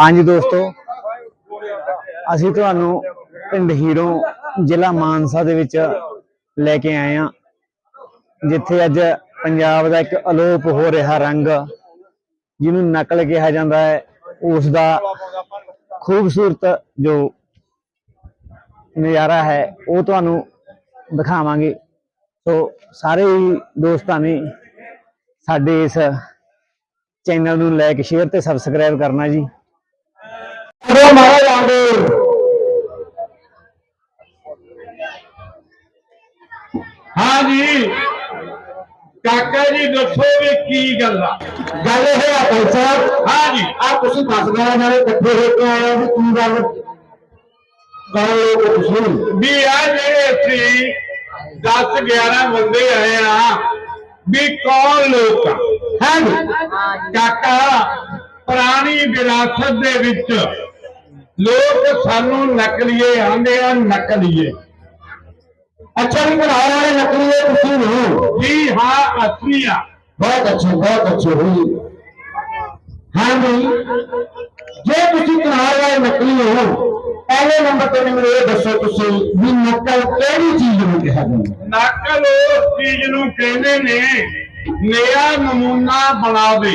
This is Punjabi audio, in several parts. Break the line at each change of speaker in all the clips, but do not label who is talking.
ਹਾਂਜੀ ਦੋਸਤੋ, ਅਸੀਂ ਤੁਹਾਨੂੰ ਪਿੰਡ ਹੀਰੋ ਜ਼ਿਲ੍ਹਾ ਮਾਨਸਾ ਦੇ ਵਿੱਚ ਲੈ ਕੇ ਆਏ ਹਾਂ, ਜਿੱਥੇ ਅੱਜ ਪੰਜਾਬ ਦਾ ਇੱਕ ਅਲੋਪ ਹੋ ਰਿਹਾ ਰੰਗ, ਜਿਹਨੂੰ ਨਕਲ ਕਿਹਾ ਜਾਂਦਾ ਹੈ ਉਸ ਦਾ ਖੂਬਸੂਰਤ ਜੋ ਨਜ਼ਾਰਾ ਹੈ, ਉਹ ਤੁਹਾਨੂੰ ਦਿਖਾਵਾਂਗੇ। ਸੋ ਸਾਰੇ ਹੀ ਦੋਸਤਾਂ ਨੇ ਸਾਡੇ ਇਸ ਚੈਨਲ ਨੂੰ ਲਾਈਕ ਸ਼ੇਅਰ ਤੇ ਸਬਸਕ੍ਰਾਈਬ ਕਰਨਾ ਜੀ।
ਉਹ ਮਹਾਰਾਜ ਆਂਦੇ
ਹਾਂ ਜੀ। ਕਾਕਾ ਜੀ ਦੱਸੋ ਵੀ ਕੀ ਗੱਲ ਆ?
ਗੱਲ ਇਹ ਆ ਭਾਈ ਸਾਹਿਬ।
ਹਾਂ ਜੀ।
ਆ ਤੁਸੀਂ ਦਸ ਗਾਣਾ ਨਾਲੇ ਇਕੱਠੇ ਹੋ ਕੇ ਆਏ ਹੋ ਵੀ ਕੀ ਗੱਲ? ਗਾਣੇ ਲੋਕ ਤੁਸੀਂ
ਵੀ ਆ ਜਿਹੜੇ ਅਸੀਂ 10 11 ਬੰਦੇ ਆਏ ਆ ਵੀ ਕੌਣ ਲੋਕ ਆ? ਕਾਕਾ, ਪੁਰਾਣੀ ਵਿਰਾਸਤ ਦੇ ਵਿੱਚ ਲੋਕ ਸਾਨੂੰ ਨਕਲੀਏ ਆਂਦੇ ਆ, ਨਕਲੀਏ।
ਅੱਛਾ ਵੀ ਘਰ ਵਾਲੇ ਨਕਲੀਏ ਤੁਸੀਂ ਹੋ
ਜੀ ਹਾਂ ਅਸਲੀ ਆ।
ਬਹੁਤ ਅੱਛੇ ਬਹੁਤ ਅੱਛੇ ਹੋਈ ਹਾਂ ਜੀ। ਜੇ ਤੁਸੀਂ ਕਨਾਲ ਵਾਲੇ ਨਕਲੀ ਹੋ ਪਹਿਲੇ ਨੰਬਰ ਤੇ ਮੈਨੂੰ ਇਹ ਦੱਸੋ ਤੁਸੀਂ ਵੀ ਨਕਲ ਕਿਹੜੀ ਚੀਜ਼ ਨੂੰ ਕਿਹਾ ਜਾਂਦਾ
ਨਕਲ ਉਸ ਚੀਜ਼ ਨੂੰ ਕਹਿੰਦੇ ਨੇ ਨया ਨਮੂਨਾ ਬਣਾਵੇ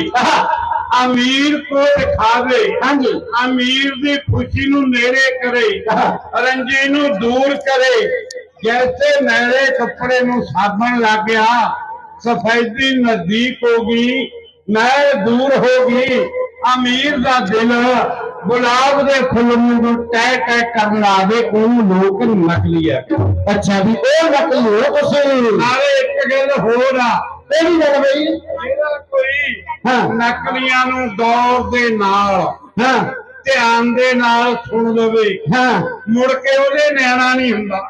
ਅਮੀਰ ਕੋ ਦਿਖਾਵੇ
ਹਾਂਜੀ।
ਅਮੀਰ ਦੀ ਖੁਸ਼ੀ ਨੂੰ ਨੇੜੇ ਕਰੇ ਰੰਜੀ ਨੂੰ ਦੂਰ ਕਰੇ ਜੈਸੇ ਮੈਲੇ ਕੱਪੜੇ ਨੂੰ ਸਾਬਣ ਲੱਗ ਗਿਆ ਸਫੈਦੀ ਨਜ਼ਦੀਕ ਹੋ ਗਈ ਮੈਲ ਦੂਰ ਹੋ ਗਈ ਅਮੀਰ ਦਾ ਦਿਲ ਗੁਲਾਬ ਦੇ ਫੁੱਲ ਨੂੰ ਟਹਿ ਟਹਿ ਕਰਨ ਲਾਵੇ ਉਹਨੂੰ ਲੋਕ ਨਕਲੀ ਹੈ
ਅੱਛਾ ਵੀ ਉਹ ਨਕਲੀ ਹੋ ਤੁਸੀਂ।
ਨਾਲੇ ਇੱਕ ਗੱਲ ਹੋਰ ਆ
ਕਿਹੜੀ ਗੱਲ ਬਈ?
ਜਿਹੜਾ ਕੋਈ। ਨਕਲੀਆਂ ਨੂੰ ਦੌਰ ਦੇ ਨਾਲ
ਹਾਂ।
ਧਿਆਨ ਦੇ ਨਾਲ ਸੁਣ ਲਵੇ।
ਹਾਂ।
ਮੁੜ ਕੇ ਉਹਦੇ ਨਿਆਣਾ ਨਹੀਂ ਹੁੰਦਾ।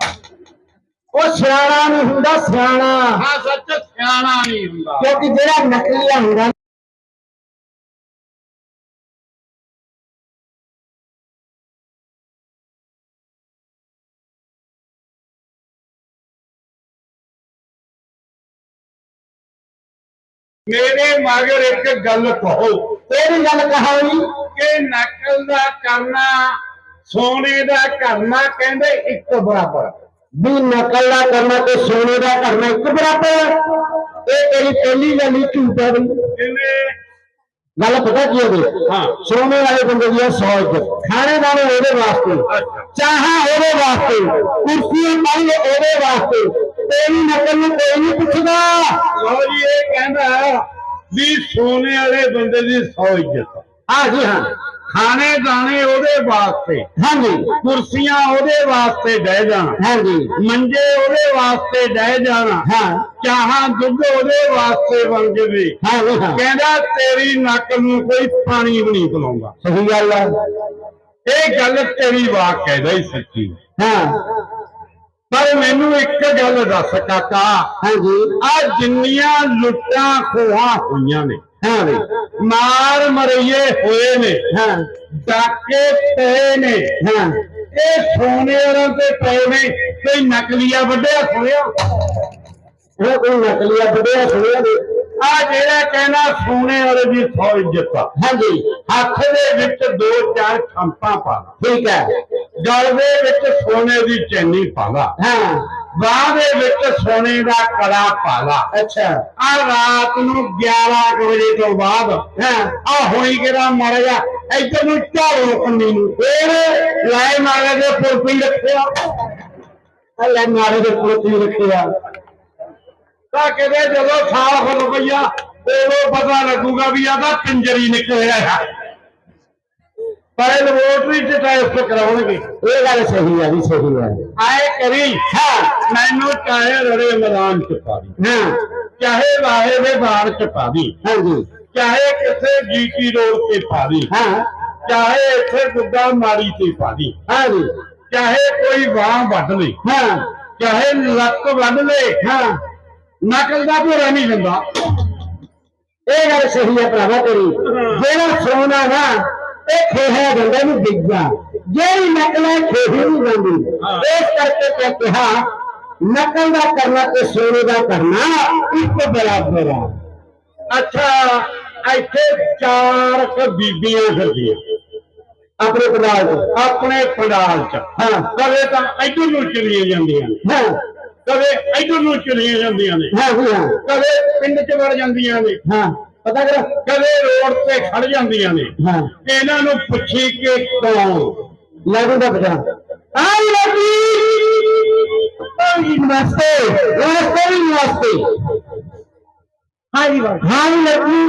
ਉਹ ਸਿਆਣਾ ਨਹੀਂ ਹੁੰਦਾ ਸਿਆਣਾ।
ਹਾਂ ਸੱਚ ਸਿਆਣਾ ਨਹੀਂ ਹੁੰਦਾ।
ਕਿਉਂਕਿ ਜਿਹੜਾ ਨਕਲੀਆ ਹੁੰਦਾ
ਮੇਰੇ ਮਗਰ ਇੱਕ ਗੱਲ ਕਹੋ।
ਕਿਹੜੀ ਗੱਲ ਕਹਾਣੀ
ਕਿ ਨਕਲ ਦਾ ਕਰਨਾ ਸੋਨੇ ਦਾ ਕਰਨਾ ਕਹਿੰਦੇ ਇੱਕ ਬਰਾਬਰ।
ਵੀ ਨਕਲ ਦਾ ਕਰਨਾ ਤੇ ਸੋਨੇ ਦਾ ਕਰਨਾ ਇੱਕ ਬਰਾਬਰ। ਇਹ ਤੇਰੀ ਪਹਿਲੀ ਗੱਲ ਹੀ ਝੂਠ ਹੈ ਬਈ।
ਜਿਵੇਂ
ਗੱਲ ਪਤਾ ਕੀ ਹੈ ਬਈ?
ਹਾਂ।
ਸੋਨੇ ਵਾਲੇ ਬੰਦੇ ਦੀ 100 ਇੱਜ਼ਤ ਖਾਣੇ ਦਾਣੇ ਉਹਦੇ ਵਾਸਤੇ। ਚਾਹਾਂ ਉਹਦੇ ਵਾਸਤੇ। ਕੁਰਸੀਆਂ ਪਾਈ ਉਹਦੇ ਵਾਸਤੇ। ਤੇਰੀ ਨਕਲ ਨੂੰ ਕੋਈ ਨਹੀਂ ਪੁੱਛਦਾ।
ਲੋ ਜੀ ਇਹ ਕਹਿੰਦਾ ਵੀ ਸੋਨੇ ਵਾਲੇ ਬੰਦੇ ਦੀ ਸੌ ਇੱਜ਼ਤ।
ਹਾਂ ਜੀ ਹਾਂ।
ਖਾਣੇ ਦਾਣੇ ਉਹਦੇ ਵਾਸਤੇ
ਹਾਂਜੀ
ਕੁਰਸੀਆਂ ਉਹਦੇ ਵਾਸਤੇ ਡਹਿ ਜਾਣਾ।
ਹਾਂਜੀ
ਮੰਜੇ ਉਹਦੇ ਵਾਸਤੇ ਡਹਿ ਜਾਣਾ।
ਹਾਂ।
ਚਾਹਾਂ ਦੁੱਧ ਉਹਦੇ ਵਾਸਤੇ ਬਣ ਜਵੇ।
ਹਾਂ
ਕਹਿੰਦਾ ਤੇਰੀ ਨੱਕ ਨੂੰ ਕੋਈ ਪਾਣੀ ਵੀ ਨਹੀਂ ਪਿਲਾਉਂਦਾ।
ਸਹੀ ਗੱਲ ਹੈ।
ਇਹ ਗੱਲ ਤੇਰੀ ਵਾਕ ਕਹਿੰਦਾ ਹੀ ਸੱਚੀ।
ਹਾਂ।
ਪਰ ਮੈਨੂੰ ਇੱਕ ਗੱਲ ਦੱਸ ਕਾਕਾ।
ਹਾਂਜੀ।
ਆ ਜਿੰਨੀਆਂ ਲੁੱਟਾਂ ਖੋਹਾਂ ਹੋਈਆਂ ਨੇ
ਹਾਂ ਵੀ
ਮਾਰ ਮਰਈਏ ਹੋਏ ਨੇ
ਹਾਂ।
ਡਾਕੇ ਪਏ ਨੇ।
ਹਾਂ।
ਇਹ ਸੋਨੇ ਵਾਲਾਂ ਤੇ ਪਏ ਨੇ। ਕੋਈ ਨਕਲੀਆ ਵੱਡਿਆ ਸੁਣਿਆ?
ਇਹ ਕੋਈ ਨਕਲੀਆ ਬੜਿਆ ਸੁਣਿਆ ਨਹੀਂ।
ਆ ਜਿਹੜਾ ਕਹਿੰਦਾ ਸੋਨੇ ਵਾਲੇ ਦੀ ਸੌ ਇੱਜ਼ਤ ਆ।
ਹਾਂਜੀ।
ਹੱਥ ਦੇ ਵਿੱਚ ਦੋ ਚਾਰ ਖੰਪਾਂ ਪਾ ਲਾ।
ਠੀਕ ਹੈ।
ਗਲ ਦੇ ਵਿੱਚ ਸੋਨੇ ਦੀ ਚੈਨੀ ਪਾ ਲਾ।
ਹਾਂ।
ਬਾਹ ਦੇ ਵਿੱਚ ਸੋਨੇ ਦਾ ਕੜਾ ਪਾ ਲਾ।
ਅੱਛਾ।
ਆ ਰਾਤ ਨੂੰ 11 ਕੁ ਵਜੇ ਤੋਂ ਬਾਅਦ
ਹਾਂ।
ਆ ਹੋਈ ਕਿਹੜਾ ਮਰ ਗਿਆ ਇੱਧਰ ਨੂੰ ਝਾੜੋ ਕੰਨੀ ਨੂੰ। ਫੇਰ ਲਾਏ ਮਾਰੇ ਦੇ ਪੁਰਪੀ ਰੱਖਿਆ।
ਅੱਲਾ ਮਾਰੇ ਦੇ ਪੁੱਤੀ ਰੱਖਿਆ।
ਤਾਂ ਕਿਤੇ ਜਦੋਂ ਸਾਫ਼ ਰੁਪਈਆ ਉਦੋਂ ਪਤਾ ਲੱਗੂਗਾ ਵੀ ਆਦਾ ਪਿੰਜਰੀ ਨਿਕਲਿਆ ਹੈ। ਪਰ ਲੈਬੋਰਟਰੀ ਚ ਟੈਸਟ ਕਰਾਉਣਗੇ।
ਇਹ ਗੱਲ ਸਹੀ ਹੈ ਜੀ ਸਹੀ ਹੈ
ਆਏ ਕਰੀ। ਹਾਂ। ਮੈਨੂੰ ਚਾਹੇ ਰੜੇ ਮੈਦਾਨ ਚ ਪਾ ਦੀ।
ਹਾਂ।
ਚਾਹੇ ਵਾਹੇ ਦੇ ਬਾੜ ਚ ਪਾ ਦੀ।
ਹਾਂਜੀ।
ਚਾਹੇ ਕਿਸੇ ਜੀਟੀ ਰੋਡ ਤੇ ਪਾ ਦੀ।
ਹਾਂ।
ਚਾਹੇ ਇੱਥੇ ਗੁੱਗਾ ਮਾਰੀ ਤੇ ਪਾ ਦੀ।
ਹਾਂਜੀ।
ਚਾਹੇ ਕੋਈ ਬਾਹ ਵੱਢ ਲੇ।
ਹਾਂ।
ਚਾਹੇ ਲੱਤ ਵੱਢ ਲੇ।
ਹਾਂ।
ਨਕਲ ਦਾ ਭੋਰਾ ਨਹੀਂ ਜਾਂਦਾ
ਇਹ ਗੱਲ ਸਹੀ ਹੈ ਭਰਾਵਾ ਤੇਰੀ। ਜਿਹੜਾ ਸੋਨਾ ਨਾ ਇਹ ਖੇਹਾ ਜਾਂਦਾ ਨੂੰ ਡਿੱਗਾ ਜਿਹੜੀ ਨਕਲ ਹੈ ਖੇਹੀ ਨਹੀਂ ਜਾਂਦੀ। ਇਸ ਕਰਕੇ ਤੇ ਕਿਹਾ ਨਕਲ ਦਾ ਕਰਨਾ ਤੇ ਸੋਨੇ ਦਾ ਕਰਨਾ ਇੱਕ ਬਰਾਬਰ ਹੈ
ਅੱਛਾ ਇੱਥੇ ਚਾਰ ਕ ਬੀਬੀਆਂ ਫਿਰਦੀਆਂ।
ਆਪਣੇ ਪੰਜਾਬ ਚ।
ਆਪਣੇ ਪੰਡਾਲ ਚ।
ਹਾਂ।
ਕਦੇ ਤਾਂ ਇੱਧਰ ਨੂੰ ਚਲੀਆਂ ਜਾਂਦੀਆਂ। ਨੇ
ਹਾਂ।
ਕਦੇ ਇੱਧਰ ਨੂੰ ਚਲੀਆਂ ਜਾਂਦੀਆਂ ਨੇ।
ਹਾਂ ਹਾਂ।
ਕਦੇ ਪਿੰਡ ਚ ਵੜ ਜਾਂਦੀਆਂ ਨੇ।
ਹਾਂ। ਪਤਾ ਕਰ
ਕਦੇ ਰੋਡ ਤੇ ਖੜ ਜਾਂਦੀਆਂ ਨੇ।
ਹਾਂ।
ਇਹਨਾਂ ਨੂੰ ਪੁੱਛੀ ਕਿ ਕੌਣ?
ਲਾਗੂ ਦਾ ਬਚਾ ਆਈ ਲੱਗੀ ਨਮਸਤੇ। ਨਮਸਤੇ ਵੀ ਨਮਸਤੇ। ਹਾਂ ਜੀ ਹਾਂ ਲੱਗੀ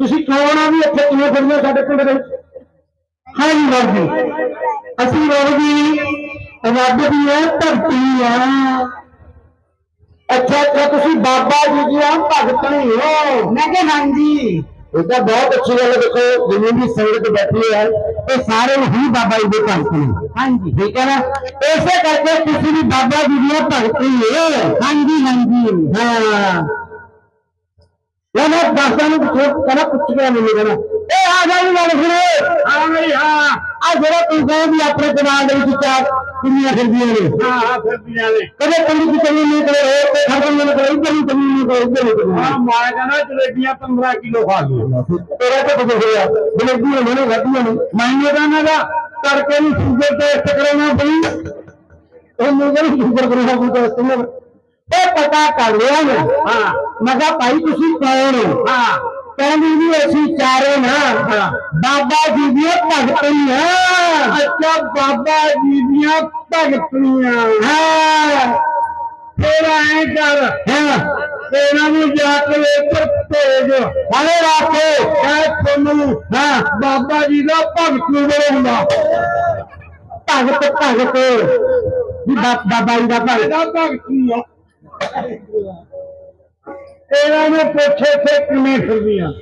ਤੁਸੀਂ ਕੌਣ ਆ ਵੀ ਇੱਥੇ ਕਿਵੇਂ ਫਿਰਦੇ ਸਾਡੇ ਪਿੰਡ ਦੇ ਵਿੱਚ? ਹਾਂ ਜੀ ਬਾਬਾ ਅਸੀਂ ਬਾਬਾ ਜੀ ਰੱਬ ਦੀ ਹੈ ਧਰਤੀ ਆ ਅੱਛਾ ਅੱਛਾ ਤੁਸੀਂ ਬਾਬਾ ਜੀ ਦੀਆਂ ਭਗਤਣੀ ਹੋ। ਮੈਂ ਕਿਹਾ ਹਾਂ ਜੀ ਇਹ ਤਾਂ ਬਹੁਤ ਅੱਛੀ ਗੱਲ ਹੈ ਦੇਖੋ ਜਿੰਨੀ ਵੀ ਸੰਗਤ ਬੈਠੀ ਹੈ ਇਹ ਸਾਰੇ ਹੀ ਬਾਬਾ ਜੀ ਦੇ ਭਗਤ ਨੇ। ਹਾਂਜੀ। ਠੀਕ ਹੈ ਨਾ? ਇਸੇ ਕਰਕੇ ਤੁਸੀਂ ਵੀ ਬਾਬਾ ਜੀ ਦੀਆਂ ਭਗਤੀ ਹੋ ਹਾਂਜੀ ਹਾਂਜੀ। ਹਾਂ। ਇਹ ਨਾ ਦਾਸਾਂ ਨੂੰ ਪੁੱਛੋ ਕਹਿੰਦਾ ਪੁੱਛ ਗਿਆ ਮੈਨੂੰ ਕਹਿੰਦਾ ਇਹ ਆ ਜਾ ਜੀ ਗੱਲ ਸੁਣੋ
ਹਾਂ ਬਈ ਹਾਂ
ਆ ਜਿਹੜਾ ਤੂੰ ਕਹੇ ਵੀ ਆਪਣੇ ਦਿਮਾਗ ਦੇ ਵਿੱਚ ਚਾਰ ਕੁੜੀਆਂ ਫਿਰਦੀਆਂ ਨੇ
ਹਾਂ ਹਾਂ ਫਿਰਦੀਆਂ ਨੇ
ਕਦੇ ਪਿੰਡ ਦੀ ਕਮੀ ਨਹੀਂ ਕਰੇ ਹੋਰ ਤੇ ਖਬਰ ਨਹੀਂ ਕਰੇ ਇੱਧਰ ਨਹੀਂ ਕਮੀ ਨਹੀਂ ਕਰੇ ਇੱਧਰ ਨਹੀਂ ਕਮੀ
ਹਾਂ ਮੈਂ ਕਹਿੰਦਾ ਜਲੇਬੀਆਂ 15 ਕਿਲੋ ਖਾ ਲਈਆਂ
ਤੇਰਾ ਤੇ ਕੁਝ ਹੋਇਆ ਬਲੇਦੀ ਨੇ ਨੇ ਗੱਡੀਆਂ ਨੇ
ਮੈਨੂੰ ਤਾਂ ਇਹਨਾਂ ਦਾ ਤੜਕੇ ਨੂੰ ਸ਼ੂਗਰ ਟੈਸਟ ਕਰਾਉਣਾ ਪਈ
ਉਹ ਮੇਰੇ ਸ਼ੁਕਰ ਕਰੋ ਕੋਈ ਤਾਂ ਸੁਣ ਇਹ ਪਤਾ ਕਰ ਲਿਆ ਮੈਂ
ਹਾਂ
ਮੈਂ ਕਿਹਾ ਭਾਈ ਤੁਸੀਂ ਕੌਣ ਹੋ
ਹਾਂ
ਕਹਿੰਦੀ ਵੀ ਅਸੀਂ ਚਾਰੇ ਨਾ ਬਾਬਾ ਜੀ ਦੀ ਭਗਤੀਆਂ
ਅੱਛਾ ਬਾਬਾ ਜੀ ਦੀਆਂ ਭਗਤੀਆਂ
ਹਾਂ।
ਫਿਰ ਐ ਕਰ।
ਹਾਂ।
ਇਹਨਾਂ ਨੂੰ ਜਾ ਕੇ ਇੱਧਰ ਭੇਜ।
ਹਲੇ ਰਾਖੋ।
ਇਹ ਤੁਹਾਨੂੰ
ਹਾਂ।
ਬਾਬਾ ਜੀ ਦਾ ਭਗਤ ਬਣਾਉਂਦਾ।
ਭਗਤ ਭਗਤ। ਵੀ ਬਾਬਾ ਜੀ ਦਾ ਭਗਤ।
ਇਹਦਾ ਭਗਤ ਆ। ਇਹਨਾਂ ਨੂੰ ਪੁੱਛੇ ਤੇ ਕਿਵੇਂ ਫਿਰਦੀਆਂ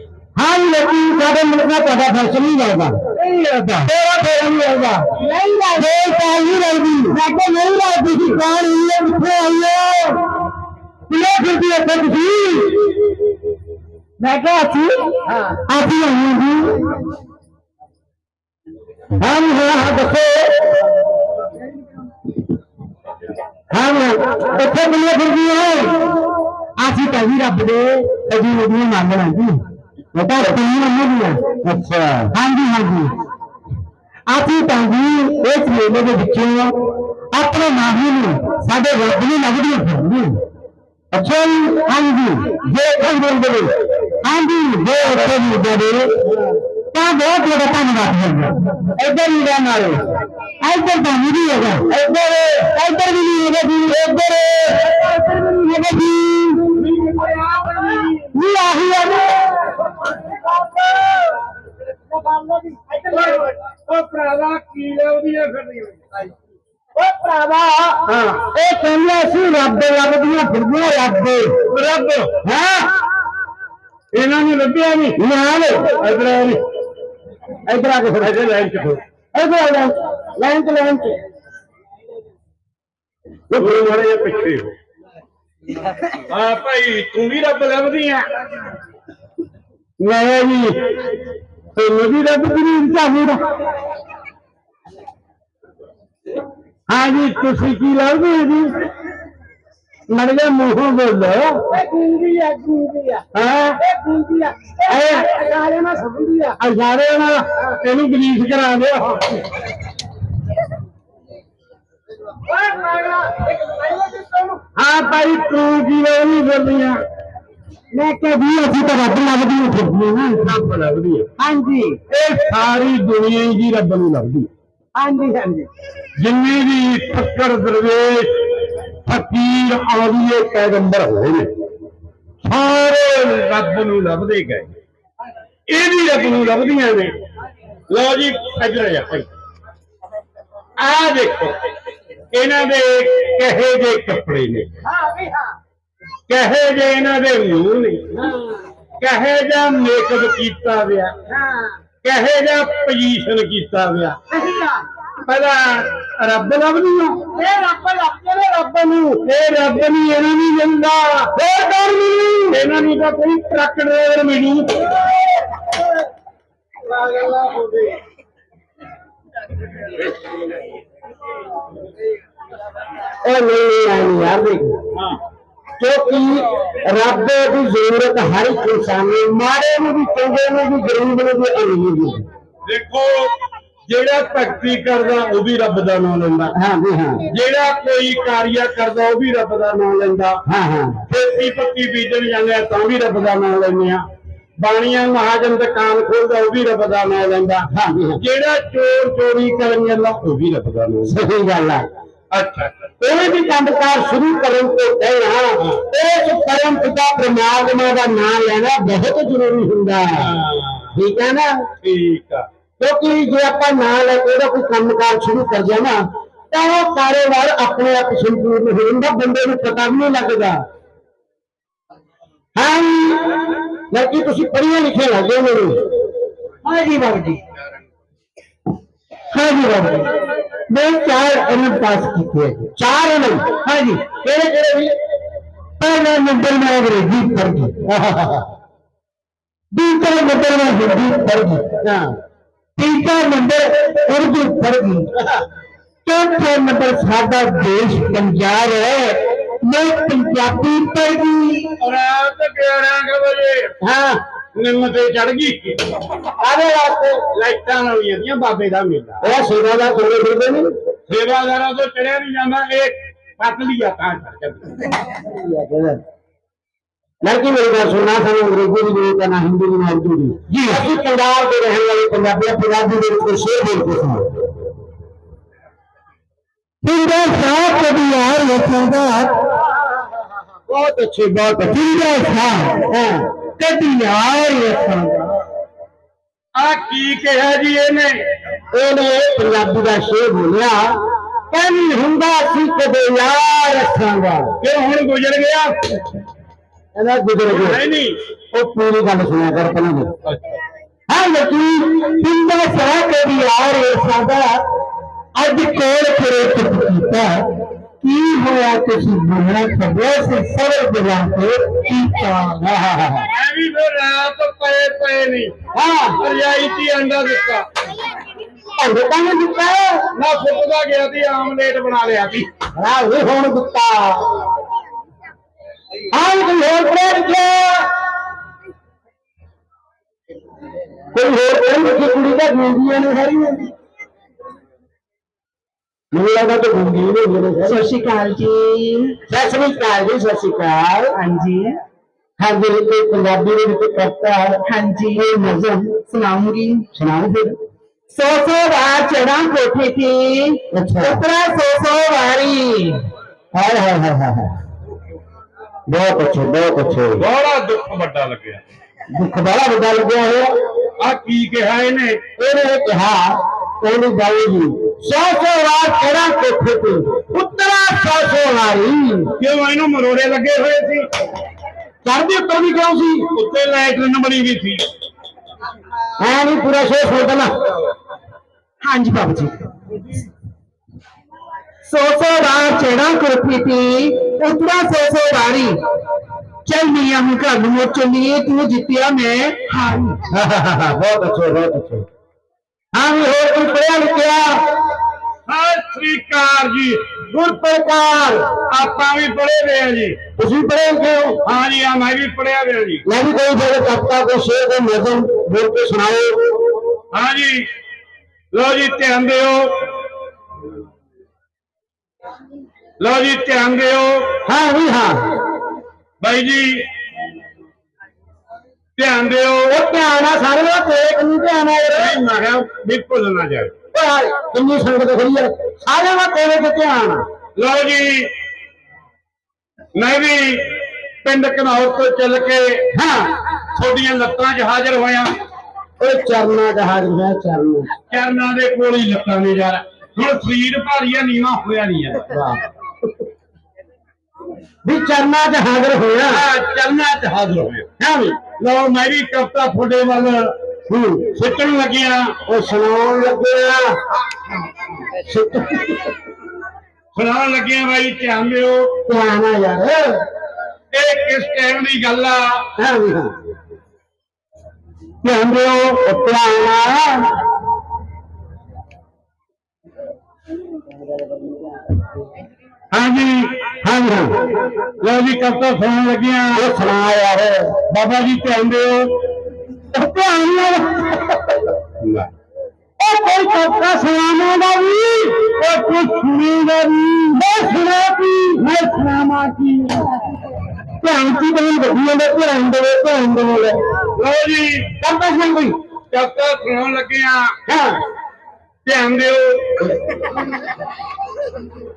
ਹਾਂ ਲੇਕਿਨ ਸਾਡੇ ਮੁਲਕ ਦਾ ਤੁਹਾਡਾ ਫੈਸ਼ਨ ਨਹੀਂ ਲੱਗਦਾ।
ਨਹੀਂ ਲੱਗਦਾ।
ਤੇਰਾ ਫੇਰ ਨਹੀਂ ਲੱਗਦਾ। ਨਹੀਂ ਲੱਗਦਾ। ਤਾਂ ਨਹੀਂ ਲੱਗਦੀ। ਮੈਂ ਕਿਹਾ ਨਹੀਂ ਲੱਗਦੀ ਸੀ ਕੌਣ ਇਹ ਕਿੱਥੇ ਆਈਓ ਕਿਹੜੇ ਫਿਰਦੀ ਇੱਥੇ ਤੁਸੀਂ? ਮੈਂ ਕਿਹਾ ਅਸੀਂ? ਹਾਂ। ਅਸੀਂ ਜੀ। ਹਾਂ ਹਾਂ ਹਾਂ ਦੱਸੋ। ਹਾਂ ਹਾਂ ਇੱਥੇ ਕਿੰਨੇ ਫਿਰਦੀ ਹੈ ਅਸੀਂ ਤਾਂ ਜੀ ਰੱਬ ਦੇ ਅਜੀ ਉਹਦੀਆਂ ਮੰਗਣਾ ਜੀ। ਉਹ ਤਾਂ ਤਿੰਨ ਮੰਗਦੀਆਂ ਅੱਛਾ। ਹਾਂਜੀ ਹਾਂਜੀ। ਅਸੀਂ ਤਾਂ ਜੀ ਇਸ ਮੇਲੇ ਦੇ ਵਿੱਚੋਂ ਆਪਣੇ ਮਾਹੀ ਨੂੰ ਸਾਡੇ ਰੱਬ ਨੂੰ ਲੱਗਦੀਆਂ ਫਿਰਦੀਆਂ। ਅੱਛਾ ਜੀ ਹਾਂਜੀ। ਜੇ ਬੋਲਦੇ ਨੇ ਹਾਂਜੀ ਜੇ ਉੱਥੇ ਵੀ ਬੋਲਦੇ ਤਾਂ ਬਹੁਤ ਬੜਾ ਧੰਨਵਾਦ ਹੈ ਇੱਧਰ ਹੀ ਰਹਿਣ ਵਾਲੇ ਇੱਧਰ ਤਾਂ ਨਹੀਂ ਹੈਗਾ। ਇੱਧਰ ਇੱਧਰ ਵੀ ਨਹੀਂ ਹੈਗਾ ਜੀ ਇੱਧਰ। ਹਾਂ ਇਹ ਕਹਿੰਦੇ ਅਸੀਂ ਰੱਬ ਲੱਭਦੀਆਂ ਫਿਰਦੀਆਂ ਰੱਬ
ਰੱਬ।
ਹਾਂ?
ਇਹਨਾਂ ਨੂੰ ਲੱਭਿਆ ਨਹੀਂ
ਨਾਲ
ਇਧਰ ਆ ਨੀ।
ਇੱਧਰ ਆ ਕੇ ਫਿਰ
ਇੱਧਰ ਲਾਈਨ ਚ
ਇੱਧਰ ਆ ਲੈ ਲਾਈਨ ਤੇ ਲਾਈਨ ਤੇ
ਉਹ ਗੁਰੂ ਮਾਰੇ ਪਿੱਛੇ ਹੋ। ਹਾਂ ਭਾਈ ਤੂੰ ਵੀ ਰੱਬ ਲੱਭਦੀ ਆ।
ਮੈਂ ਜੀ ਤੈਨੂੰ ਵੀ ਰੱਬ ਦੀ ਨੀਂਦ ਚਾਹੀਦਾ ਹਾਂ ਜੀ ਤੁਸੀਂ ਕੀ ਲਾਉਂਦੇ ਹੋ ਜੀ? ਮੜ ਜਾ ਮੂੰਹੋਂ ਬੋਲੋ। ਇਹ ਗੁੰਗੀ ਆ ਗੁੰਗੀ ਆ। ਹਾਂ? ਇਹ ਗੁੰਗੀ ਆ। ਇਹ ਸਾਰੇ ਨਾਲ ਸੰਬੰਧੀ ਆ। ਸਾਰੇ ਨਾਲ ਇਹਨੂੰ ਗਰੀਸ ਕਰਾ ਦਿਓ। ਹਾਂ ਭਾਈ ਤੂੰ ਕੀ ਲਾਉਂਦੀ ਬੋਲੀਆਂ ਮੈਂ ਕਿਹਾ ਵੀ ਅਸੀਂ ਤਾਂ ਰੱਬ ਲੱਭਦੀ ਹਾਂ ਫਿਰਦੀਆਂ ਨਾ।
ਰੱਬ ਲੱਭਦੀ ਆ
ਹਾਂਜੀ
ਇਹ ਸਾਰੀ ਦੁਨੀਆ ਹੀ ਜੀ ਰੱਬ ਨੂੰ ਲੱਭਦੀ ਆ।
ਹਾਂਜੀ ਹਾਂਜੀ।
ਜਿੰਨੇ ਵੀ ਫੱਕਰ ਦਰਵੇਸ਼, ਫਕੀਰ ਆਲੀਏ ਪੈਗੰਬਰ ਹੋਏ ਨੇ, ਸਾਰੇ ਰੱਬ ਨੂੰ ਲੱਭਦੇ ਗਏ ਇਹ ਵੀ ਰੱਬ ਨੂੰ ਲੱਭਦੀਆਂ ਨੇ। ਲਓ ਜੀ, ਇੱਧਰ ਜਾ ਭਾਈ। ਆ ਦੇਖੋ, ਇਹਨਾਂ ਦੇ ਕਹੇ ਜੇ ਕੱਪੜੇ ਨੇ।
ਹਾਂ ਵੀ ਹਾਂ
ਕਹੇ ਜੇ ਇਹਨਾਂ ਦੇ ਮੂੰਹ ਨੇ। ਕਹੇ ਜਾਂ ਮੇਕਅਪ ਕੀਤਾ ਵਿਆ
ਹਾਂ
ਕਹੇ ਜਾਂ ਪੋਜੀਸ਼ਨ ਕੀਤਾ ਵਿਆ
ਸਹੀ ਆ
ਪਹਿਲਾਂ ਰੱਬ ਲੱਭਦੀ ਆ।
ਇਹ ਰੱਬ ਲੱਭਦੇ ਰੱਬ ਨੂੰ।
ਇਹ ਰੱਬ ਨਹੀਂ ਇਹਨਾਂ ਨੂੰ ਮਿਲਦਾ
ਫੇਰ ਕੌਣ ਮਿਲੂ?
ਇਹਨਾਂ ਨੂੰ ਤਾਂ ਕੋਈ ਟਰੱਕ ਡਰਾਈਵਰ ਮਿਲੂ।
ਉਹ ਨਹੀਂ ਨਹੀਂ ਆਈ ਯਾਰ ਦੇਖ। ਕਿਉਂਕਿ ਰੱਬ ਦੀ ਜ਼ਰੂਰਤ ਹਰ ਇੱਕ ਇਨਸਾਨ ਨੂੰ ਮਾੜੇ ਨੂੰ ਵੀ ਚੰਗੇ ਨੂੰ ਵੀ ਗਰੀਬ ਨੂੰ ਵੀ ਅਮੀਰ ਨੂੰ
ਦੇਖੋ ਜਿਹੜਾ ਭਗਤੀ ਕਰਦਾ ਉਹ ਵੀ ਰੱਬ ਦਾ ਨਾਮ ਲੈਂਦਾ।
ਹਾਂ ਜੀ ਹਾਂ।
ਜਿਹੜਾ ਕੋਈ ਕਾਰਿਆ ਕਰਦਾ ਉਹ ਵੀ ਰੱਬ ਦਾ ਨਾਮ ਲੈਂਦਾ।
ਹਾਂ ਹਾਂ।
ਖੇਤੀ ਪੱਕੀ ਬੀਜਣ ਜਾਂਦੇ ਆ ਤਾਂ ਵੀ ਰੱਬ ਦਾ ਨਾਮ ਲੈਂਦੇ ਆ। ਬਾਣੀਆਂ ਮਹਾਜਨ ਦੁਕਾਨ ਖੋਲਦਾ ਉਹ ਵੀ ਰੱਬ ਦਾ ਨਾਮ ਲੈਂਦਾ।
ਹਾਂ
ਜਿਹੜਾ ਚੋਰ ਚੋਰੀ ਕਰਨ ਜਾਂਦਾ ਉਹ ਵੀ ਰੱਬ ਦਾ ਨਾਮ
ਸਹੀ ਗੱਲ ਹੈ
ਅੱਛਾ
ਕੋਈ ਵੀ ਕੰਮਕਾਰ ਸ਼ੁਰੂ ਕਰਨ ਤੋਂ ਪਹਿਲਾਂ ਉਸ ਪਰਮ ਪਿਤਾ ਪ੍ਰਮਾਤਮਾ ਦਾ ਨਾਮ ਲੈਣਾ ਬਹੁਤ ਜ਼ਰੂਰੀ ਹੁੰਦਾ ਹੈ। ਠੀਕ ਹੈ ਨਾ?
ਠੀਕ ਆ।
ਕਿਉਂਕਿ ਜੇ ਆਪਾਂ ਨਾਂ ਲੈ ਕੇ ਉਹਦਾ ਕੋਈ ਕੰਮਕਾਰ ਸ਼ੁਰੂ ਕਰ ਜਾਣਾ ਤਾਂ ਉਹ ਕਾਰੋਬਾਰ ਆਪਣੇ ਆਪ ਸੰਪੂਰਨ ਹੋ ਜਾਂਦਾ ਬੰਦੇ ਨੂੰ ਪਤਾ ਵੀ ਨਹੀਂ ਲੱਗਦਾ। ਹਾਂ। ਲੱਗੀ ਤੁਸੀਂ ਪੜ੍ਹੀਆਂ ਲਿਖੀਆਂ ਲੱਗੇ ਮੈਨੂੰ ਹਾਂ ਜੀ ਬਾਬੂ ਜੀ। ਹਾਂ ਜੀ ਬਾਬੂ ਜੀ। ਮੈਂ ਚਾਰ ਐਨਐਮ ਪਾਸ ਕੀਤੇ ਹੈ ਚਾਰ ਐਨਐਮ ਹਾਂ ਜੀ ਕਿਹੜੇ ਕਿਹੜੇ ਵੀ ਪਹਿਲਾ ਨੰਬਰ ਮੈਂ ਅੰਗਰੇਜ਼ੀ ਪੜ੍ਹ ਗਈ ਦੂਸਰਾ ਨੰਬਰ ਮੈਂ ਹਿੰਦੀ ਪੜ੍ਹ ਗਈ ਹਾਂ ਤੀਸਰਾ ਨੰਬਰ ਉਰਦੂ ਪੜ੍ਹ ਗਈ ਚੌਥਾ ਨੰਬਰ ਸਾਡਾ ਦੇਸ਼ ਪੰਜਾਬ ਹੈ ਮੈਂ ਪੰਜਾਬੀ ਪੜ੍ਹ ਗਈ
ਰਾਤ 11 ਵਜੇ
ਹਾਂ
ਨਿੰਮ ਤੇ ਚੜ ਗਈ।
ਆਦੇ ਵਾਸਤੇ
ਲਾਈਟਾਂ ਲਾਉਣੀਆਂ ਦੀਆਂ ਬਾਬੇ ਦਾ ਮੇਲਾ।
ਇਹ ਸੇਵਾ ਦਾ ਤੋੜੇ ਫਿਰਦੇ ਨੇ?
ਸੇਵਾਦਾਰਾਂ ਤੋਂ ਚੜਿਆ ਨਹੀਂ ਜਾਂਦਾ ਇਹ ਪੱਟ ਲਿਆ ਤਾਂ ਚੜ ਜਾਂਦੀ।
ਲੜਕੀ ਮੇਰੀ ਗੱਲ ਸੁਣਨਾ ਸਾਨੂੰ ਅੰਗਰੇਜ਼ੀ ਦੀ ਜ਼ਰੂਰਤ ਹੈ ਨਾ ਹਿੰਦੀ ਦੀ ਨਾ ਉਰਦੂ ਦੀ। ਜੀ। ਅਸੀਂ ਪੰਜਾਬ ਦੇ ਰਹਿਣ ਵਾਲੇ ਪੰਜਾਬੀ ਪੰਜਾਬੀ ਦੇ ਵਿੱਚ ਸ਼ੇਰ ਬੋਲ ਕੇ ਸੁਣਾਓ। ਪਿੰਡਾ ਸਾਹਿਬ ਕਦੀ ਯਾਰ ਵਸਾਂਦਾ ਬਹੁਤ ਅੱਛੇ ਬਹੁਤ ਪਿੰਡਾ ਸਾਹਿਬ ਹਾਂ। ਕਦੀ ਯਾਰ ਵਸਾਂਦਾ
ਆ ਕੀ ਕਿਹਾ ਜੀ ਇਹਨੇ?
ਉਹਨੇ ਪੰਜਾਬੀ ਦਾ ਸ਼ੇਰ ਬੋਲਿਆ ਕਹਿੰਦੀ ਹੁੰਦਾ ਸੀ ਕਦੇ ਯਾਰ ਵਸਾਂਦਾ
ਕਿ ਹੁਣ ਗੁਜ਼ਰ ਗਿਆ?
ਇਹਦਾ ਗੁਜ਼ਰ ਗਿਆ।
ਨਹੀਂ ਨਹੀਂ।
ਉਹ ਪੂਰੀ ਗੱਲ ਸੁਣਿਆ ਕਰ ਪਹਿਲਾਂ ਹਾਂ ਲੇਕਿਨ ਪਿੰਡਾ ਸਾਹ ਕੇ ਵੀ ਆ ਰਹੇ ਸਾਡਾ ਅੱਜ ਕੋਲ ਫਿਰੇ ਚੁੱਪ ਕੀਤਾ। ਕੀ ਹੋਇਆ ਤੁਸੀਂ ਬੋਲਣਾ ਖਬਰ ਸੇ ਸਰਲ ਜਵਾਨ ਤੇ? ਕੀਤਾ
ਮੈਂ ਵੀ ਫਿਰ ਰਾਤ ਪਏ ਪਏ ਨਹੀਂ
ਹਾਂ।
ਰਜਾਈ ਦੀ ਅੰਡਾ ਦਿੱਤਾ?
ਭੰਗਤਾਂ ਨੇ ਦਿੱਤਾ।
ਨਾ ਫੁੱਟਦਾ ਗਿਆ ਤੇ ਆਮਲੇਟ ਬਣਾ ਲਿਆ ਸੀ।
ਹਾਂ ਇਹ ਹੁਣ ਦਿੱਤਾ। ਹਾਂ ਕੋਈ ਹੋਰ ਪ੍ਰੇਮ ਕਿਆ ਕੋਈ ਹੋਰ ਪ੍ਰੇਮ ਕੁੜੀ ਦਾ ਗੂੰਗੀਆਂ ਨੇ ਸਾਰੀਆਂ। ਮੈਨੂੰ ਲੱਗਦਾ ਕਿ ਗੂੰਗੀ ਨੇ ਮੇਰੇ
ਸਤਿ ਸ਼੍ਰੀ ਅਕਾਲ ਜੀ
ਸਤਿ ਸ੍ਰੀ ਅਕਾਲ ਜੀ ਸਤਿ ਸ੍ਰੀ ਅਕਾਲ
ਹਾਂਜੀ
ਹਾਂ ਜੀ ਕੋਈ ਪੰਜਾਬੀ ਦੇ ਵਿੱਚ ਕਰਤਾ ਹੈ
ਹਾਂਜੀ
ਇਹ ਨਜ਼ਮ
ਸੁਣਾਉਂਗੀ
ਸੁਣਾਓ ਫਿਰ
ਸੋ ਸੋ ਵਾਰ ਚੜਾ ਕੋਠੇ ਤੇ
ਅੱਛਾ।
ਉਤਰਾ ਸੋ ਸੋ ਵਾਰੀ
ਹਾਏ ਹਾਏ ਹਾਏ ਹਾਏ ਹਾਏ। ਬਹੁਤ ਅੱਛੇ ਬਹੁਤ ਅੱਛੇ
ਬੜਾ ਦੁੱਖ ਵੱਡਾ ਲੱਗਿਆ
ਦੁੱਖ ਬੜਾ ਵੱਡਾ ਲੱਗਿਆ ਹੋਇਆ
ਆ ਕੀ ਕਿਹਾ ਇਹਨੇ
ਇਹਨੇ ਕਿਹਾ ਕਹਿੰਦੀ ਬਾਈ ਜੀ ਸੌ ਸੌ ਵਾਰ ਚੜਾ ਕੋਠੇ ਤੇ ਉਤਰਾ ਸੌ ਸੌ ਵਾਰੀ
ਕਿਉਂ ਇਹਨੂੰ ਮਰੋੜੇ ਲੱਗੇ ਹੋਏ ਸੀ?
ਚੜਦੀ ਉੱਤਰ ਵੀ ਕਿਉਂ ਸੀ?
ਉੱਤੇ ਲਾਈਟ ਬਣੀ ਵੀ ਸੀ।
ਐ ਨਹੀਂ ਪੂਰਾ ਸ਼ੇਰ ਸੁਣਦਾ ਨਾ
ਹਾਂਜੀ ਬਾਬੂ ਜੀ। ਸੋ ਸੋ ਵਾਰ ਚੜਾ ਕੋਠੇ ਤੇ ਉਤਰਾ ਸੋ ਸੋ ਵਾਰੀ ਚੱਲ ਮੀਆਂ ਹੁਣ ਘਰ ਨੂੰ ਮੁੜ ਚੱਲੀਏ ਤੂੰ ਜਿੱਤਿਆ ਮੈਂ ਹਾਰੀ।
ਬਹੁਤ ਅੱਛੇ ਬਹੁਤ ਅੱਛੇ। ਹਾਂ ਵੀ ਹੋਰ ਕੋਈ ਪੜਿਆ ਲਿਖਿਆ?
ਸਤਿ ਸ੍ਰੀ ਅਕਾਲ ਜੀ।
ਗੁਰਪ੍ਰਕਾਰ
ਆਪਾਂ ਵੀ ਪੜ੍ਹੇ ਹੋਏ ਆ ਜੀ।
ਤੁਸੀਂ ਪੜ੍ਹੇ ਲਿਖੇ ਹੋ?
ਹਾਂ ਜੀ ਆ ਮੈਂ ਵੀ ਪੜਿਆ ਹੋਇਆ ਜੀ।
ਮੈਂ ਵੀ ਕੋਈ ਜਿਹੜੇ ਕਪਤਾ ਕੋ ਸ਼ੇਰ ਦੇ ਨਜ਼ਮ ਬੋਲ ਕੇ ਸੁਣਾਓ।
ਹਾਂ ਜੀ। ਲਓ ਜੀ ਧਿਆਨ ਦਿਓ। ਲਓ ਜੀ ਧਿਆਨ ਦਿਓ।
ਹਾਂ ਵੀ ਹਾਂ।
ਬਾਈ ਜੀ ਧਿਆਨ ਦਿਓ।
ਉਹ ਧਿਆਨ ਆ ਸਾਰੇ ਦਾ ਤੇਰੇ ਕਿੰਨੀ ਧਿਆਨ ਆ ਯਾਰ
ਨਹੀਂ, ਮੈਂ ਕਿਹਾ ਵੀ ਭੁੱਲ ਨਾ ਜਾਏ
ਓਏ ਕਿੰਨੀ ਸੰਗਤ ਖੜੀ ਆ। ਸਾਰੇ ਦਾ ਤੇਰੇ ਤੇ ਧਿਆਨ ਆ।
ਲਓ ਜੀ ਮੈਂ ਵੀ ਪਿੰਡ ਘਨੌਰ ਤੋਂ ਚੱਲ ਕੇ
ਹਾਂ।
ਤੁਹਾਡੀਆਂ ਲੱਤਾਂ 'ਚ ਹਾਜ਼ਰ ਹੋਇਆ।
ਓਏ ਚਰਨਾ ਜਹਾਜ਼ ਹੈ ਚਰਨਾ।
ਚਰਨਾਂ ਦੇ ਕੋਲ ਹੀ ਲੱਤਾਂ ਨੇ ਯਾਰ। ਹੁਣ ਸਰੀਰ ਭਾਰੀਆ ਨੀਵਾ ਹੋਇਆ ਨਹੀਂ
ਵਾਹ। ਵੀ ਚਰਨਾ ਚ ਹਾਜ਼ਰ ਹੋਇਆ।
ਚਰਨਾਂ 'ਚ ਹਾਜ਼ਰ ਹੋਇਆ।
ਹਾਂ ਵੀ?
ਲਓ ਮੈਂ ਵੀ ਕਪਤਾ ਤੁਹਾਡੇ ਵੱਲ
ਹੂੰ
ਸਿੱਟਣ ਲੱਗਿਆ।
ਉਹ ਸੁਣਾਉਣ ਲੱਗਿਆ।
ਸੁਣਾਉਣ ਲੱਗਿਆ ਬਾਈ ਧਿਆਨ ਦਿਓ।
ਧਿਆਨ ਆ ਯਾਰ।
ਇਹ ਕਿਸ ਟਾਈਮ ਦੀ ਗੱਲ ਆ?
ਹਾਂ ਵੀ ਹਾਂ। ਧਿਆਨ ਦਿਓ ਧਿਆਨ ਆ।
ਹਾਂਜੀ
ਹਾਂਜੀ।
ਲਓ ਜੀ ਕਵਤਾ ਸੁਣਨ ਲੱਗੀਆਂ।
ਉਹ ਸੁਣਾ ਯਾਰ।
ਬਾਬਾ ਜੀ ਧਿਆਨ ਦਿਓ।
ਧਿਆਨ ਨਾਲ। ਉਹ ਕੋਈ ਕਵਤਾ ਸੁਣਾਉਣਾ ਦਾ ਵੀ ਉਹ ਕੋਈ ਸੁਣੇਗਾ ਵੀ। ਮੈਂ ਸੁਣਾ ਕੀ? ਮੈਂ ਸੁਣਾਵਾਂ ਕੀ? ਧਿਆਨ ਕੀ ਬਣੀ ਬੱਡੀਆਂ ਦਾ ਧਿਆਨ ਦੇਵੇ ਧਿਆਨ ਦੇਵੇ।
ਲਓ ਜੀ
ਕਰਦਾ ਸਿੰਘ ਕੋਈ
ਕਵਤਾ ਸੁਣਾਉਣ ਲੱਗੀਆਂ।
ਹਾਂ।
ਧਿਆਨ ਦਿਓ।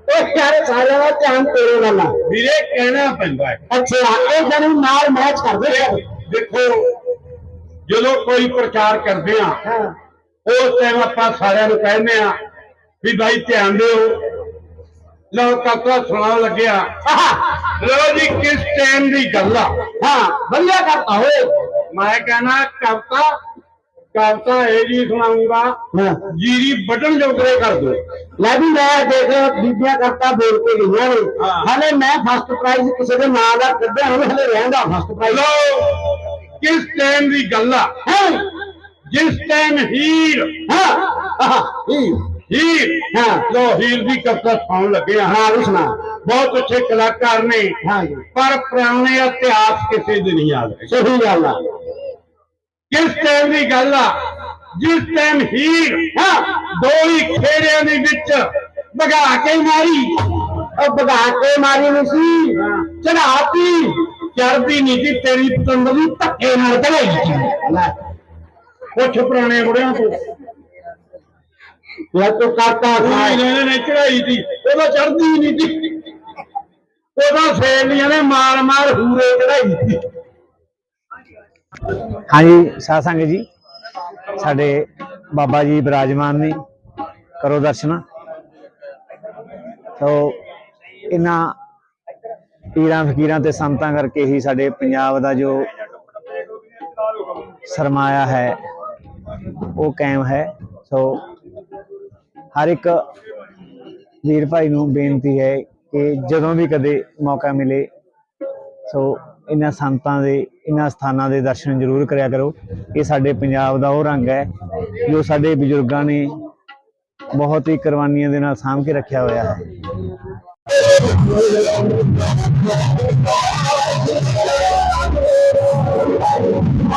ਉਹ ਯਾਰ ਸਾਰਿਆਂ ਦਾ ਧਿਆਨ ਤੇਰੇ ਵੱਲ ਆ
ਵੀਰੇ ਕਹਿਣਾ ਪੈਂਦਾ ਹੈ।
ਅੱਛਾ ਇਹ ਜਨ ਨਾਲ ਮੈਚ ਕਰਦੇ
ਦੇਖੋ ਜਦੋਂ ਕੋਈ ਪ੍ਰਚਾਰ ਕਰਦੇ ਆ
ਹਾਂ।
ਉਸ ਟਾਈਮ ਆਪਾਂ ਸਾਰਿਆਂ ਨੂੰ ਕਹਿੰਦੇ ਆ ਵੀ ਭਾਈ ਧਿਆਨ ਦਿਓ। ਲਓ ਕਵਤਾ ਸੁਣਾਉਣ ਲੱਗਿਆ। ਲਓ ਜੀ ਕਿਸ ਟਾਈਮ ਦੀ ਗੱਲ ਆ?
ਹਾਂ ਵਧੀਆ ਕਰਤਾ ਹੋਏ
ਮੈਂ ਕਹਿੰਦਾ ਕਵਤਾ ਕਵਤਾ ਇਹ ਜੀ ਸੁਣਾਉਂਗਾ।
ਹਾਂ।
ਜੀਰੀ ਵੱਢਣ ਜੋਗਰੇ ਕਰ ਦੋ।
ਲੈ ਵੀ ਮੈਂ ਦੇਖ ਬੀਬੀਆਂ ਕਰਤਾ ਬੋਲ ਕੇ ਗਈਆਂ ਨੇ। ਹਲੇ ਮੈਂ ਫਸਟ ਪ੍ਰਾਈਜ਼ ਕਿਸੇ ਦੇ ਨਾਂ ਦਾ ਕੱਢਿਆ ਹੁਣ ਹਲੇ ਰਹਿੰਦਾ ਫਸਟ ਪ੍ਰਾਈਜ਼
ਲਓ ਕਿਸ ਟਾਈਮ ਦੀ ਗੱਲ ਆ? ਜਿਸ ਟਾਈਮ ਹੀਰ।
ਹਾਂ।
ਹੀਰ।
ਹਾਂ।
ਲੋ ਹੀਰ ਦੀ ਕਵਤਾ ਸੁਣਾਉਣ ਲੱਗੇ
ਹਾਂ ਉਸਨਾ
ਬਹੁਤ ਅੱਛੇ ਕਲਾਕਾਰ ਨੇ।
ਹਾਂ
ਪਰ ਪੁਰਾਣੇ ਇਤਿਹਾਸ ਕਿਸੇ ਦੇ ਨਹੀਂ ਯਾਦ
ਸਹੀ ਗੱਲ ਆ।
ਕਿਸ ਟਾਈਮ ਦੀ ਗੱਲ ਆ ਜਿਸ ਟਾਈਮ ਹੀਰ
ਹਾਂ
ਦੋ ਹੀ ਖੇੜਿਆਂ ਦੇ ਵਿੱਚ ਭਗਾ ਕੇ ਮਾਰੀ
ਉਹ ਭਗਾ ਕੇ ਮਾਰੀ ਨਹੀਂ ਸੀ ਚੜਾਤੀ
ਚੜਦੀ ਨਹੀਂ ਸੀ ਤੇਰੀ ਪਤੰਦਰੀ ਧੱਕੇ ਨਾਲ ਚੜਾਈ
ਲੈ
ਕੁਛ ਪੁਰਾਣੇ ਬੁੜਿਆਂ ਤੋਂ।
ਇਹ ਤੋ ਕਰਤਾ ਖਾਏ
ਨੇ ਚੜਾਈ ਸੀ ਉਹਦਾ ਚੜਦੀ ਨਹੀਂ ਸੀ ਉਹਦਾ ਸੇਲੀਆਂ ਨੇ ਮਾਰ ਮਾਰ ਹੂਰੇ ਚੜਾਈ ਸੀ।
ਹਾਂਜੀ, ਸਾਧ ਸੰਗਤ ਜੀ। ਸਾਡੇ ਬਾਬਾ ਜੀ ਬਿਰਾਜਮਾਨ ਨੇ, ਕਰੋ ਦਰਸ਼ਨ। ਸੋ ਇਹਨਾਂ ਪੀਰਾਂ ਫਕੀਰਾਂ ਤੇ ਸੰਤਾਂ ਕਰਕੇ ਹੀ ਸਾਡੇ ਪੰਜਾਬ ਦਾ ਜੋ ਸਰਮਾਇਆ ਹੈ, ਉਹ ਕਾਇਮ ਹੈ। ਸੋ ਹਰ ਇੱਕ ਵੀਰ ਭਾਈ ਨੂੰ ਬੇਨਤੀ ਹੈ ਕਿ ਜਦੋਂ ਵੀ ਕਦੇ ਮੌਕਾ ਮਿਲੇ, ਸੋ ਇਹਨਾਂ ਸੰਤਾਂ ਦੇ, ਇਹਨਾਂ ਸਥਾਨਾਂ ਦੇ ਦਰਸ਼ਨ ਜ਼ਰੂਰ ਕਰਿਆ ਕਰੋ। ਇਹ ਸਾਡੇ ਪੰਜਾਬ ਦਾ ਉਹ ਰੰਗ ਹੈ, ਜੋ ਸਾਡੇ ਬਜ਼ੁਰਗਾਂ ਨੇ ਬਹੁਤ ਹੀ ਕੁਰਬਾਨੀਆਂ ਦੇ ਨਾਲ ਸਾਂਭ ਕੇ ਰੱਖਿਆ ਹੋਇਆ ਹੈ।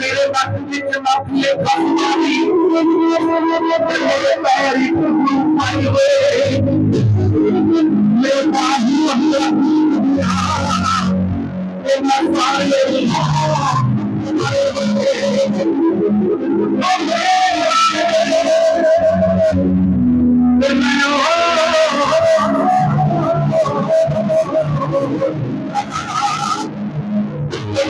मेरे बाकी के माफिया बंदारी मेरे तारी को पाई हुए मेरे बाहु अल्लाह के नसाले हमारे बंदे मैं और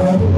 Thank you.